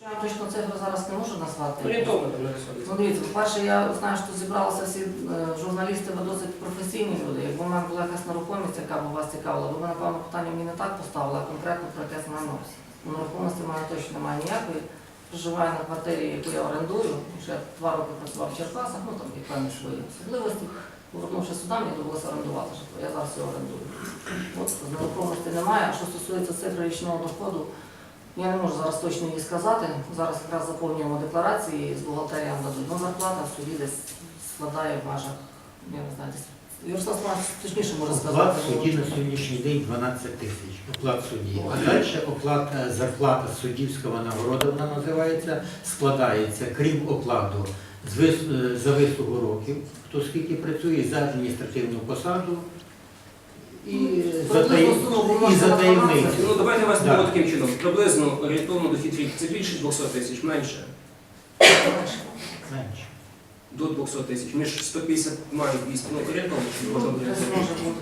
Я точно цифру зараз не можу назвати. Орієнтовно. Ну, дивіться, по-перше, я знаю, що зібралися всі е, журналісти, ви досить професійні люди. Якби в мене була якась нерухомість, яка б вас цікавила, ви б, напевно, питання мені не так поставили, а конкретно про якесь майно. Нерухомості в мене точно немає ніякої. Проживаю на квартирі, яку я орендую. Ще два роки працював в Черкасах, ну там є певні свої особливості. Повернувши сюди, мені довелося орендувати житло. Я зараз його орендую. От нерухомості немає. А що стосується цифри річного доходу, я не можу зараз точно її сказати. Зараз якраз заповнюємо декларації з бухгалтеріям дадуть. Ну, зарплата в суді десь складає в межах, я не знаю, десь. Ярослав Степанович точніше може Оплат сказати. судді на сьогоднішній день 12 тисяч. Оплат судді. А далі оплата, зарплата суддівського нагорода вона називається, складається, крім окладу, з е, за вислугу років, хто скільки працює, за адміністративну посаду і за, і за таємницю. Ну давайте вас Да. таким чином. Приблизно орієнтовно дохід рік це більше 200 тисяч, менше. Менше. До 200 тисяч. Між 150 мають 200. Ну орієнтовно, щоб можна Ну,